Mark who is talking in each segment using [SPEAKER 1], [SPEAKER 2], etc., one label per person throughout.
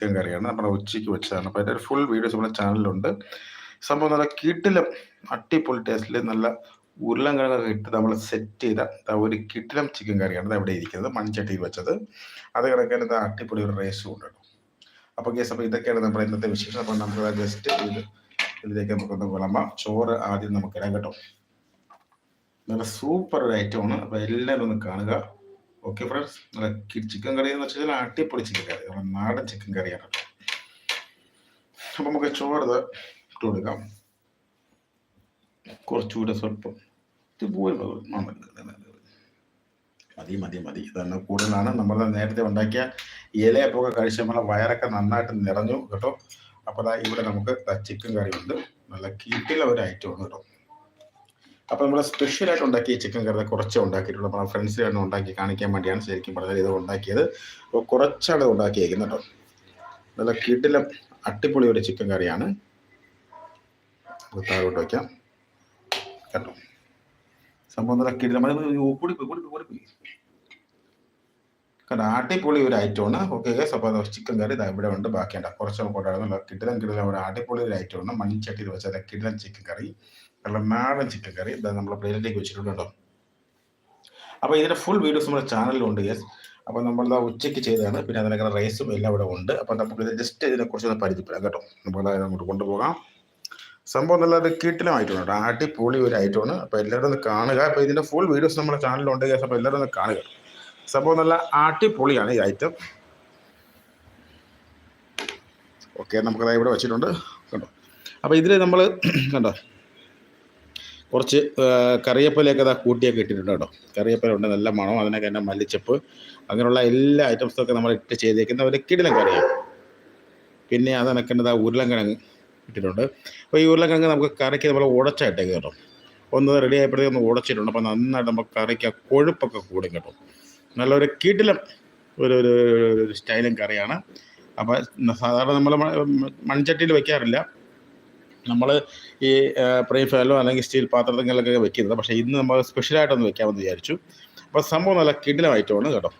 [SPEAKER 1] Chicken കറിയാണ്. നമ്മുടെ ഉച്ചയ്ക്ക് വെച്ചതാണ്. അപ്പോൾ അതിന്റെ ഒരു ഫുൾ വീഡിയോസ് നമ്മുടെ ചാനലിലുണ്ട് സംഭവം നല്ല കിട്ടിലും അട്ടിപ്പൊളി ടേസ്റ്റിൽ നല്ല ഉരുളൻകിഴങ്ങൊക്കെ ഇട്ട് നമ്മൾ സെറ്റ് ചെയ്ത ഒരു കിട്ടിലം ചിക്കൻ കറിയാണ് ഇത് അവിടെ ഇരിക്കുന്നത്. മൺചട്ടിയിൽ വെച്ചത്. അത് കിടക്കാൻ ഇത് അട്ടിപ്പൊളി ഒരു റേസ് ഉണ്ട് അപ്പോൾ കേസ് അപ്പോൾ ഇതൊക്കെയാണ് നമ്മുടെ ഇന്നത്തെ വിശേഷം. അപ്പോൾ നമുക്ക് ജസ്റ്റ് ഇത് ഇതിലേക്ക് നമുക്കൊന്ന് വിളമ്പാം. ചോറ് ആദ്യം നമുക്ക് ഇടാം കേട്ടോ. നല്ല സൂപ്പർ ഒരു ഐറ്റമാണ് അപ്പോൾ എല്ലാവരും ഒന്ന് കാണുക. ഓക്കെ ഫ്രണ്ട്സ് നല്ല ചിക്കൻ കറി എന്ന് വെച്ചാൽ അടിപൊളി ചിക്കൻ കറി. നമ്മുടെ നാടൻ ചിക്കൻ കറിയാണ് അപ്പം നമുക്ക് ചോറ് ഇട്ട് കൊടുക്കാം. കുറച്ചുകൂടെ സ്വല്പം ഇത് പോലും മതി മതി മതി. ഇതന്നെ കൂടുതലാണ്. നമ്മൾ നേരത്തെ ഉണ്ടാക്കിയ ഇലയപ്പൊക്കെ കഴിച്ച് നമ്മളെ വയറൊക്കെ നന്നായിട്ട് നിറഞ്ഞു കേട്ടോ. അപ്പോൾ ഇവിടെ നമുക്ക് ചിക്കൻ കറി ഉണ്ട്. നല്ല കീട്ടിലെ ഒരു ഐറ്റമാണ് കേട്ടോ. അപ്പോൾ നമ്മൾ സ്പെഷ്യലായിട്ട് ഉണ്ടാക്കിയ ചിക്കൻ കറി കുറച്ച് ഉണ്ടാക്കിയിട്ടുള്ളൂ. അപ്പോൾ ഫ്രണ്ട്സിലാണ് ഉണ്ടാക്കി കാണിക്കാൻ വേണ്ടിയാണ് ശരിക്കും പറഞ്ഞത് ഇത് ഉണ്ടാക്കിയത്. അപ്പോൾ കുറച്ചാണ് ഇത് ഉണ്ടാക്കിയേക്കുന്നത് കേട്ടോ. നല്ല കിടിലം അട്ടിപ്പൊളി ഒരു ചിക്കൻ കറിയാണ്. താഴോട്ട് വയ്ക്കാം കേട്ടോ സംഭവം നല്ല കിടിലം കൂടി പോയി കൂടി പോയി കാരണം അടിപൊളി ഒരു ഐറ്റമാണ് ഓക്കെ അപ്പോൾ ചിക്കൻ കറി ഇതാ ഇവിടെ ഉണ്ട് ബാക്കിയുണ്ട്. കുറച്ച് നമുക്ക് ഉണ്ടായിരുന്നു കിടിലം കിടിലം ഒരു അടിപൊളി ഒരു ഐറ്റമാണ് ചട്ടിയിൽ വെച്ചാൽ കിടിലം ചിക്കൻ കറി. നല്ല നാടൻ ചിക്കൻ കറി. ഇതാ നമ്മൾ പ്ലേറ്റിലേക്ക് വെച്ചിട്ടുണ്ട് കേട്ടോ. അപ്പോൾ ഇതിന്റെ ഫുൾ വീഡിയോസ് നമ്മുടെ ചാനലിലുണ്ട് യെസ് അപ്പോൾ നമ്മൾ ഇതാ ഉച്ചയ്ക്ക് ചെയ്തതാണ്. പിന്നെ അതിനൊക്കെ റൈസും എല്ലാം ഇവിടെ ഉണ്ട്. അപ്പോൾ നമുക്ക് ഇത് ജസ്റ്റ് ഇതിനെക്കുറിച്ച് ഒന്ന് പരിചയപ്പെടാം കേട്ടോ. നമുക്ക് അതായത് അങ്ങോട്ട് കൊണ്ടുപോകാം. സംഭവം നല്ല ഒരു കീട്ടിലുമായിട്ടുണ്ട് കേട്ടോ. അടിപൊളി ഒരു ഐറ്റമാണ് അപ്പോൾ എല്ലാവരും ഒന്ന് കാണുക. അപ്പോൾ ഇതിന്റെ ഫുൾ വീഡിയോസ് നമ്മുടെ ചാനലിലുണ്ട് യെസ് അപ്പോൾ എല്ലാവരും ഒന്ന് കാണുക സംഭവം നല്ല അടിപൊളിയാണ് ഈ ഐറ്റം ഓക്കെ നമുക്കത് ഇവിടെ വെച്ചിട്ടുണ്ട്. കണ്ടോ? അപ്പോൾ ഇതിൽ നമ്മൾ കണ്ടോ? കുറച്ച് കറിയപ്പലയൊക്കെ അതാ കൂട്ടിയൊക്കെ ഇട്ടിട്ടുണ്ട് കേട്ടോ. കറിയപ്പല ഉണ്ട് നല്ല മണം അതിനൊക്കെ തന്നെ മല്ലിച്ചപ്പ് അങ്ങനെയുള്ള എല്ലാ ഐറ്റംസൊക്കെ നമ്മൾ ഇട്ട് ചെയ്തേക്കുന്ന ഒരു കിടിലം കറിയാണ് പിന്നെ അതിനൊക്കെ ആ ഉരുളൻകിഴങ്ങ് ഇട്ടിട്ടുണ്ട്. അപ്പോൾ ഈ ഉരുളൻകിഴങ്ങ് നമുക്ക് കറിക്ക് നമ്മൾ ഉടച്ചായിട്ടേക്ക് കേട്ടോ. ഒന്ന് റെഡി ആയപ്പോഴത്തേക്ക് ഒന്ന് ഉടച്ചിട്ടുണ്ട്. അപ്പോൾ നന്നായിട്ട് നമുക്ക് കറിക്ക് ആ കൊഴുപ്പൊക്കെ കൂടും കേട്ടോ. നല്ലൊരു കിടിലം ഒരു ഒരു സ്റ്റൈലും കറിയാണ്. അപ്പോൾ സാധാരണ നമ്മൾ മൺചട്ടിയിൽ വെക്കാറില്ല. നമ്മൾ ഈ പ്രൈ ഫയലോ അല്ലെങ്കിൽ സ്റ്റീൽ പാത്രത്തിലൊക്കെ വെക്കുന്നത്. പക്ഷേ ഇന്ന് നമ്മൾ സ്പെഷ്യലായിട്ടൊന്ന് വെക്കാമെന്ന് വിചാരിച്ചു. അപ്പോൾ സംഭവം നല്ല കിടിലമായിട്ടുമാണ് കേട്ടോ.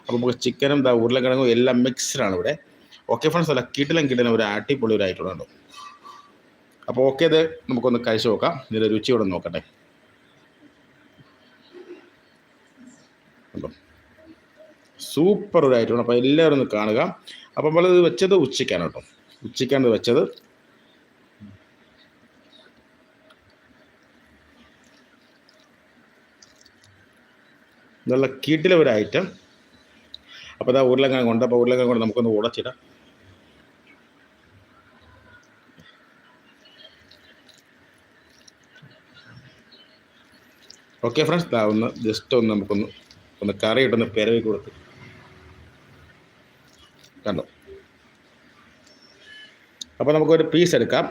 [SPEAKER 1] അപ്പോൾ നമുക്ക് ചിക്കനും ദാ ഉരുളക്കിഴങ്ങും എല്ലാം മിക്സ്ഡാണ് ഇവിടെ. ഓക്കെ ഫ്രണ്ട്സ് അല്ല കിടിലം കിടിലം ഒരു അടിപൊളി ഒരു ആയിട്ടുണ്ട് അപ്പോൾ ഓക്കെ ഇത് നമുക്കൊന്ന് കഴിച്ചു നോക്കാം. ഇതിന്റെ രുചി ഇവിടെ നോക്കട്ടെ. സൂപ്പർ ഒരു ആയിട്ടുണ്ട് അപ്പോൾ എല്ലാവരും ഒന്ന് കാണുക. അപ്പോൾ നമ്മളിത് വെച്ചത് ഉച്ചയ്ക്കാണ് കേട്ടോ. ഉച്ചയ്ക്കാണ് വെച്ചത്. നല്ല കീട്ടിലെ ഒരു ഐറ്റം അപ്പോൾ അതാ ഉരുളക്കിഴങ്ങ് കൊണ്ട് അപ്പോൾ ഉരുളക്കിഴങ്ങ് കൊണ്ട് നമുക്കൊന്ന് ഉടച്ചിടാം. ഓക്കെ ഫ്രണ്ട്സ് ദാ ഒന്ന് ജസ്റ്റ് ഒന്ന് നമുക്കൊന്ന് ഒന്ന് കറി ഇട്ടൊന്ന് പെരവി കൊടുത്ത്. കണ്ടോ? അപ്പോൾ നമുക്കൊരു പീസ് എടുക്കാം.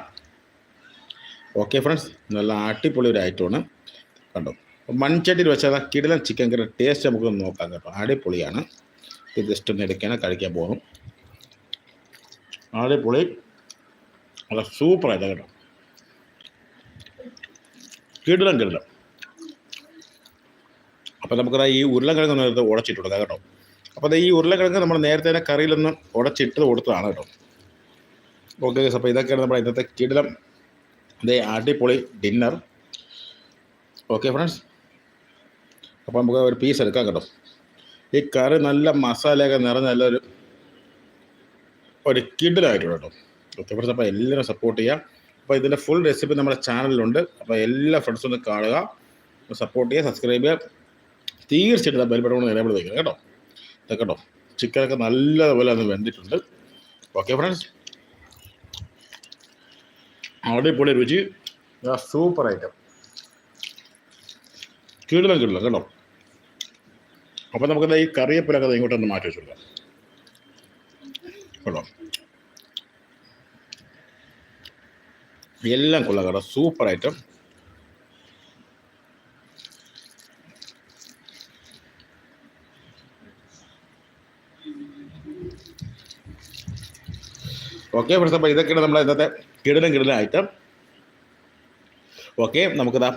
[SPEAKER 1] ഓക്കെ ഫ്രണ്ട്സ് നല്ല അടിപൊളി ഒരു ഐറ്റമാണ് കണ്ടോ? മൺചട്ടിയിൽ വെച്ചാൽ കിടിലൻ ചിക്കൻ കറി ടേസ്റ്റ് നമുക്ക് നോക്കാം കേട്ടോ. അടിപൊളിയാണ്. ഇത് ജസ്റ്റ് ഒന്ന് എടുക്കാൻ കഴിക്കാൻ പോകും അടിപൊളി. നല്ല സൂപ്പറായിട്ട് കേട്ടോ. കിടിലം കിടിലം അപ്പോൾ നമുക്കത് ഈ ഉരുളക്കിഴങ്ങ് ഒന്ന് ഉടച്ചിട്ട് കൊടുക്കാം കേട്ടോ. അപ്പോൾ ഈ ഉരുളക്കിഴങ്ങ് നമ്മൾ നേരത്തെ തന്നെ കറിയിലൊന്ന് ഉടച്ചിട്ട് കൊടുത്തതാണ് കേട്ടോ. ഓക്കെ അപ്പോൾ ഇതൊക്കെയാണ് നമ്മുടെ ഇന്നത്തെ കിടിലം. അതേ അടിപൊളി ഡിന്നർ. ഓക്കെ ഫ്രണ്ട്സ് അപ്പോൾ നമുക്ക് ഒരു പീസ് എടുക്കാം കേട്ടോ. ഈ കറി നല്ല മസാലയൊക്കെ നിറഞ്ഞ നല്ലൊരു ഒരു കിഡിലായിട്ടുണ്ട് കേട്ടോ. ഒത്തിരി അപ്പോൾ എല്ലാവരും സപ്പോർട്ട് ചെയ്യുക അപ്പോൾ ഇതിന്റെ ഫുൾ റെസിപ്പി നമ്മുടെ ചാനലിലുണ്ട് അപ്പോൾ എല്ലാ ഫ്രണ്ട്സും ഒന്ന് കാണുക. സപ്പോർട്ട് ചെയ്യുക സബ്സ്ക്രൈബ് ചെയ്യുക. തീർച്ചയായിട്ടും ബെൽ കൊണ്ട് നിലവിൽ വയ്ക്കണം കേട്ടോ. ഇതൊക്കെ കേട്ടോ. ചിക്കനൊക്കെ നല്ലതുപോലെ ഒന്ന് വെന്തിട്ടുണ്ട്. ഓക്കെ ഫ്രണ്ട്സ് അടിപൊളി രുചി. സൂപ്പർ ഐറ്റം കിടലം കിടലം കേട്ടോ. അപ്പോൾ നമുക്ക് ഈ കറിയപ്പിലൊക്കെ ഇങ്ങോട്ടൊന്ന് മാറ്റി വെച്ചു കൊടുക്കാം എല്ലാം കൊള്ളാം കേട്ടോ. സൂപ്പർ ഐറ്റം ഓക്കെ ഫ്രണ്ട്സ് അപ്പോൾ ഇതൊക്കെയാണ് നമ്മളെ ഇന്നത്തെ കിടലും കിടലും ഐറ്റം ഓക്കെ നമുക്കിതാ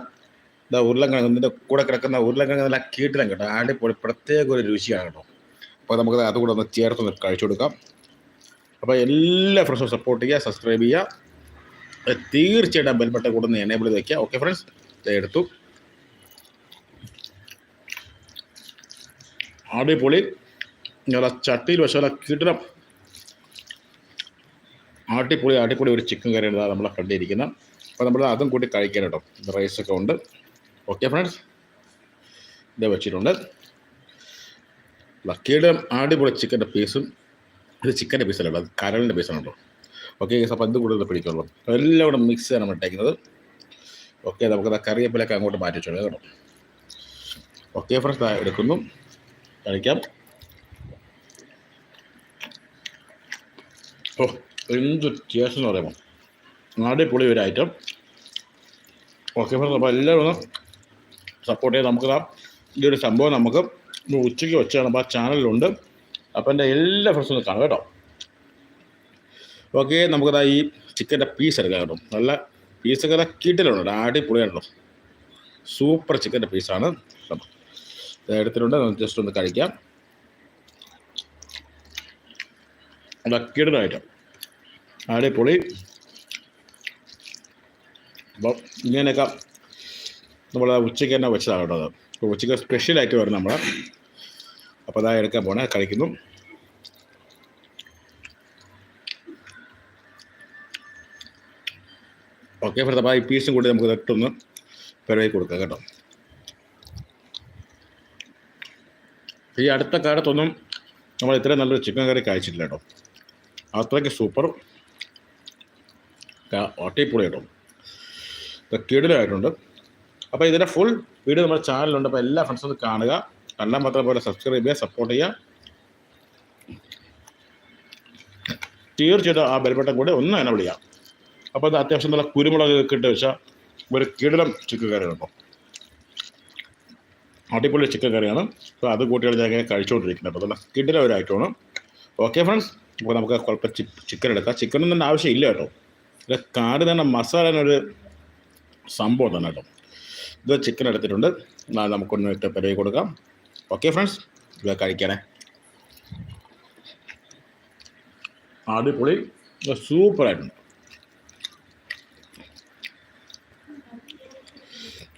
[SPEAKER 1] ഇതാ ഉരുളക്കിഴങ്ങ് ഇതിന്റെ കൂടെ കിടക്കുന്ന ഉരുളക്കിഴങ്ങ് നല്ല കീട്ടിലും കേട്ടോ. അടിപൊളി പ്രത്യേക ഒരു രുചിയാണ് കേട്ടോ. അപ്പോൾ നമുക്ക് അതുകൂടെ ഒന്ന് ചേർത്തൊന്ന് കഴിച്ചു കൊടുക്കാം. അപ്പോൾ എല്ലാ ഫ്രണ്ട്സും സപ്പോർട്ട് ചെയ്യുക സബ്സ്ക്രൈബ് ചെയ്യുക. തീർച്ചയായിട്ടും ബെൽബട്ടൻ കൂടെ ഒന്ന് എനേബിൾ ചെയ്ത് വയ്ക്കുക ഓക്കെ ഫ്രണ്ട്സ് എടുത്തു. അടിപൊളി. നല്ല ചട്ടിയിൽ വെച്ചാൽ കിടണം അടിപൊളി അടിപൊളി ഒരു ചിക്കൻ കറിയാണ് ഇതാ നമ്മളെ കണ്ടിരിക്കുന്നത്. അപ്പോൾ നമ്മൾ അതും കൂട്ടി കഴിക്കാൻ കേട്ടോ. റൈസൊക്കെ ഉണ്ട്. ഓക്കെ ഫ്രണ്ട്സ് ഇത് വെച്ചിട്ടുണ്ട്. ലക്കിയുടെ അടിപൊളി ചിക്കന്റെ പീസും ഇത് ചിക്കന്റെ പീസല്ല അത് കരളിന്റെ പീസാണ് കേട്ടോ. ഓക്കെ അപ്പോൾ ഇത് കൂടുതൽ പിടിക്കുള്ളൂ. എല്ലാം കൂടെ മിക്സ് ചെയ്യാണ് ഇട്ടേക്കുന്നത് ഓക്കെ നമുക്കത് കറിവേപ്പിലൊക്കെ അങ്ങോട്ട് മാറ്റി വെച്ചോളൂ കേട്ടോ ഓക്കെ ഫ്രണ്ട്സ് എടുക്കുന്നു. കഴിക്കാം. ഓ എന്ത് ടേസ്റ്റ് എന്ന് പറയുമ്പോൾ അടിപൊളി ഒരു ഐറ്റം ഓക്കെ ഫ്രണ്ട്സ് അപ്പോൾ എല്ലാവരും സപ്പോർട്ട് ചെയ്ത് നമുക്ക് ഈ ഒരു സംഭവം നമുക്ക് ഉച്ചയ്ക്ക് വെച്ചാണ്. അപ്പോൾ ആ ചാനലിലുണ്ട്. അപ്പോൾ എന്റെ എല്ലാ ഫ്രണ്ട്സും കാണും കേട്ടോ. ഓക്കെ നമുക്കതാ ഈ ചിക്കന്റെ പീസ് എടുക്കാം കേട്ടോ. നല്ല പീസൊക്കെ കീട്ടിലുണ്ട് അടിപൊളിയാണ് കേട്ടോ. സൂപ്പർ ചിക്കന്റെ പീസാണ് എടുത്തിട്ടുണ്ട്. ജസ്റ്റ് ഒന്ന് കഴിക്കാം. ഐറ്റം അടിപൊളി. അപ്പം ഇങ്ങനെയൊക്കെ നമ്മൾ ഉച്ചയ്ക്ക് തന്നെ വെച്ചതാണ് കേട്ടോ അത്. ഉച്ചയ്ക്ക് സ്പെഷ്യലായിട്ട് വരും നമ്മൾ അപ്പോൾ അതാ എടുക്കാൻ പോണേ കഴിക്കുന്നു ഓക്കെ ഫ്രണ്ട് അപ്പോൾ ഈ പീസും കൂടി നമുക്ക് ഇട്ടൊന്ന് പിറകെ കൊടുക്കാം കേട്ടോ. ഈ അടുത്ത കാലത്തൊന്നും നമ്മൾ ഇത്രയും നല്ലൊരു ചിക്കൻ കറി കഴിച്ചിട്ടില്ല കേട്ടോ. അത്രയ്ക്ക് സൂപ്പർ ഒട്ടിപ്പൊളി കേട്ടോ. കിടിലായിട്ടുണ്ട്. അപ്പോൾ ഇതിന്റെ ഫുൾ വീഡിയോ നമ്മുടെ ചാനലുണ്ട് അപ്പോൾ എല്ലാ ഫ്രണ്ട്സും കാണുക. കണ്ടാൽ മാത്രം പോലെ സബ്സ്ക്രൈബ് ചെയ്യുക സപ്പോർട്ട് ചെയ്യുക. തീർച്ചയായിട്ടും ആ ബലപ്പെട്ടം കൂടെ ഒന്ന് തന്നെ വിളിക്കാം. അപ്പോൾ അത് അത്യാവശ്യം നല്ല കുരുമുളക് ഇട്ട് വെച്ചാൽ ഒരു കിടലം ചിക്കൻ കറി കേട്ടോ. അടിപൊളി ചിക്കൻ കറിയാണ്. അപ്പോൾ അത് കൂട്ടികൾ ഞാൻ ഇങ്ങനെ കഴിച്ചുകൊണ്ടിരിക്കുന്നത് അപ്പോൾ നല്ല കിടലം ഒരു ഐറ്റമാണ് ഓക്കെ ഫ്രണ്ട്സ് അപ്പോൾ നമുക്ക് കുഴപ്പം ചിക്കൻ എടുക്കാം. ചിക്കനൊന്നും തന്നെ ആവശ്യമില്ല കേട്ടോ. കാട് തന്നെ മസാലനൊരു സംഭവം തന്നെ കേട്ടോ. ഇത് ചിക്കൻ എടുത്തിട്ടുണ്ട്. എന്നാൽ നമുക്കൊന്ന് ഇട്ട് പെരുകി കൊടുക്കാം. ഓക്കെ ഫ്രണ്ട്സ് ഇത് കഴിക്കണേ. അടിപൊളി. സൂപ്പറായിട്ടുണ്ട്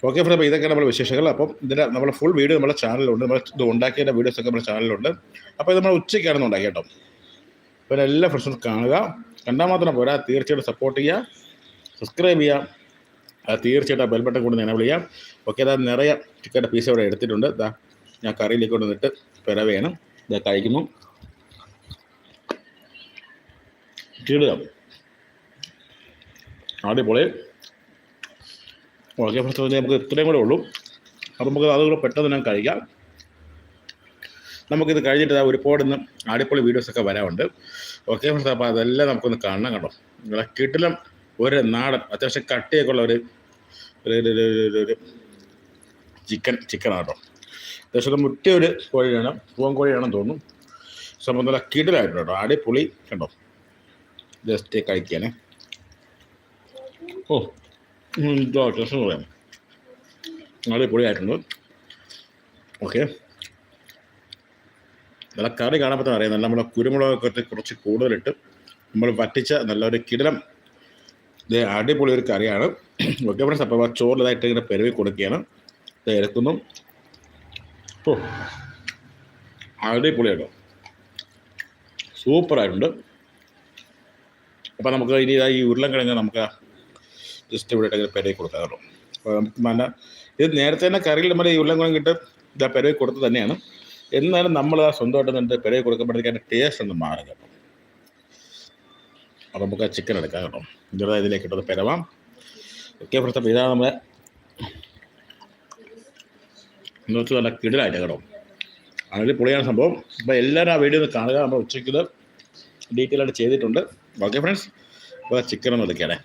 [SPEAKER 1] ഓക്കെ ഫ്രണ്ട് അപ്പോൾ ഇതൊക്കെ നമ്മുടെ വിശേഷങ്ങൾ. അപ്പം ഇതിന്റെ നമ്മുടെ ഫുൾ വീഡിയോ നമ്മുടെ ചാനലിലുണ്ട് നമ്മൾ ഇത് ഉണ്ടാക്കിയതിന്റെ വീഡിയോസ് ഒക്കെ നമ്മുടെ ചാനലിലുണ്ട് അപ്പോൾ ഇത് നമ്മൾ ഉച്ചയ്ക്കാണ് ഉണ്ടാക്കി കേട്ടോ. അപ്പോൾ എല്ലാ ഫ്രണ്ട്സും കാണുക. കണ്ടാൽ മാത്രം പോരാ. തീർച്ചയായിട്ടും സപ്പോർട്ട് ചെയ്യുക. സബ്സ്ക്രൈബ് ചെയ്യുക. തീർച്ചയായിട്ടും ബെൽബട്ടൺ കൊണ്ട് ഞാൻ വിളിക്കാം ഓക്കെ അതാ നിറയെ ചിക്കന്റെ പീസ് ഇവിടെ എടുത്തിട്ടുണ്ട്. ഇതാ ഞാൻ കറിയിലേക്ക് കൊണ്ട് കൊണ്ടുവന്നിട്ട് പിറവേണ് ഇതാ കഴിക്കുന്നു. കിടുക അടിപൊളി. ഓക്കെ ഫസ്റ്റ് നമുക്ക് ഇത്രയും കൂടെ ഉള്ളൂ. അപ്പം നമുക്ക് അതുകൂടെ പെട്ടെന്ന് ഞാൻ കഴിക്കാം. നമുക്കിത് കഴിഞ്ഞിട്ട് ഒരുപാട് ഇന്ന് അടിപൊളി വീഡിയോസൊക്കെ വരാറുണ്ട്. ഓക്കെ അപ്പോൾ അതെല്ലാം നമുക്കൊന്ന് കാണണം കേട്ടോ. നിങ്ങളെ കിട്ടിലും ഒരു നാടൻ അത്യാവശ്യം കട്ടിയൊക്കെ ഉള്ള ഒരു ഒരു ചിക്കൻ ചിക്കനാണ് അത്യാവശ്യം മുറ്റിയ ഒരു കോഴിയാണ് പൂവൻ കോഴിയാണെന്ന് തോന്നുന്നു. സംഭവം നല്ല കിടിലായിട്ടുണ്ട് കേട്ടോ ആടി പുളി കണ്ടോ. ജസ്റ്റ് കഴിക്കാനേ. ഓ ഇതോ അത്യാവശ്യം പറയാം. അടിപൊളിയായിട്ടുണ്ട്. ഓക്കെ. നല്ല കറി കാണുമ്പോൾ തന്നെ അറിയാം നല്ല നമ്മുടെ കുരുമുളകൊക്കെ കുറച്ച് കൂടുതലിട്ട് നമ്മൾ വറ്റിച്ച നല്ലൊരു കിടലം അടിപൊളി ഒരു കറിയാണ്. ഓക്കെ ഫ്രണ്ട്സ് അപ്പോൾ ചോറിലതായിട്ട് ഇങ്ങനെ പെരുവി കൊടുക്കുകയാണ്. ഇത് ഇറക്കുന്നു ഓ അടിപൊളിയാട്ടോ സൂപ്പറായിട്ടുണ്ട് അപ്പോൾ നമുക്ക് ഇനി ഈ ഉരുളക്കിഴങ്ങ് നമുക്ക് ജസ്റ്റ് ഇവിടെ ഇങ്ങനെ പെരവി കൊടുക്കാം കേട്ടോ. അപ്പോൾ നമുക്ക് നല്ല ഇത് നേരത്തെ തന്നെ കറിയിൽ നമ്മൾ ഈ ഉരുളക്കിഴങ്ങ് ഇട്ട് ഇതാ പെരവി കൊടുത്ത് തന്നെയാണ്. എന്നാലും നമ്മൾ സ്വന്തമായിട്ട് നിന്നിട്ട് പെരവി കൊടുക്കുമ്പോഴത്തേക്ക് അതിന്റെ ടേസ്റ്റ് ഒന്ന് മാറുക അപ്പോൾ നമുക്ക് ചിക്കൻ എടുക്കാം കേട്ടോ. ഇതിന്റെ ഇതിലേക്ക് ഇട്ടത് പെരവാം. ഓക്കെ പ്രശ്നം ഇതാണ് എന്താ വെച്ചാൽ നല്ല കിടിലായിട്ട് കേട്ടോ. അതിൽ പൊളിയാണ് സംഭവം. അപ്പോൾ എല്ലാവരും ആ വീഡിയോ ഒന്ന് കാണുക. നമ്മൾ ഉച്ചയ്ക്ക് ഇത് ഡീറ്റെയിൽ ആയിട്ട് ചെയ്തിട്ടുണ്ട്. ഓക്കെ ഫ്രണ്ട്സ് അപ്പോൾ ചിക്കൻ ഒന്ന് എടുക്കണേ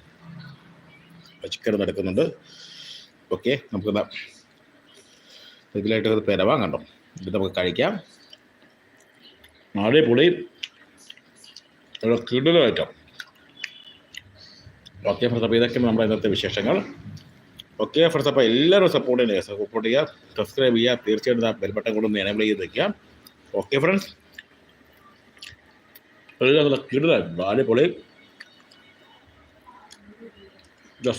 [SPEAKER 1] അപ്പോൾ ചിക്കൻ ഒന്ന് എടുക്കുന്നുണ്ട്. ഓക്കെ നമുക്കെന്താ ഇതിലായിട്ട് ഇത് പെരവാം കണ്ടോ. ഇത് നമുക്ക് കഴിക്കാം. അടിപൊളി. ഒരു കിടിലായിട്ടോ. ഓക്കെ ഫ്രണ്ട്സ് അപ്പോൾ ഇതൊക്കെ നമ്മുടെ ഇന്നത്തെ വിശേഷങ്ങൾ. ഓക്കെ ഫ്രണ്ട്സ് അപ്പോൾ എല്ലാവരും സപ്പോർട്ട് ചെയ്യുക സപ്പോർട്ട് ചെയ്യുക സബ്സ്ക്രൈബ് ചെയ്യുക തീർച്ചയായിട്ടും ആ ബെൽബട്ടൺ കൂടെ ഒന്ന് എനേബിൾ ചെയ്ത് വയ്ക്കുക ഓക്കെ ഫ്രണ്ട്സ് കിടുതായിരുന്നു അടിപൊളി.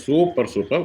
[SPEAKER 1] Super super